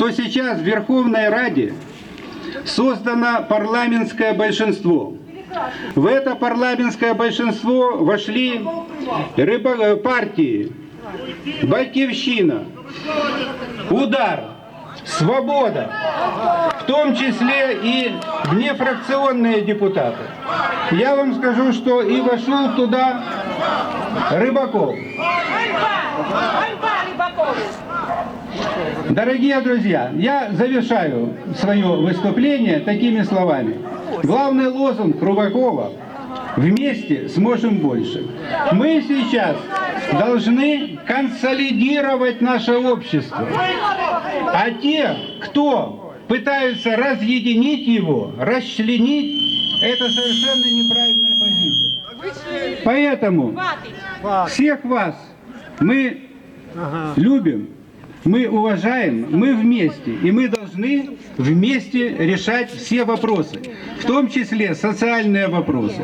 что сейчас в Верховной Раде создано парламентское большинство. В это парламентское большинство вошли рыба- э, партии Батьковщина, Удар, Свобода, в том числе и внефракционные депутаты. Я вам скажу, что и вошел туда Рыбаков. Дорогие друзья, я завершаю свое выступление такими словами. Главный лозунг Рубакова «Вместе сможем больше». Мы сейчас должны консолидировать наше общество. А те, кто пытаются разъединить его, расчленить, это совершенно неправильная позиция. Поэтому всех вас мы любим, мы уважаем, мы вместе. И мы должны вместе решать все вопросы, в том числе социальные вопросы.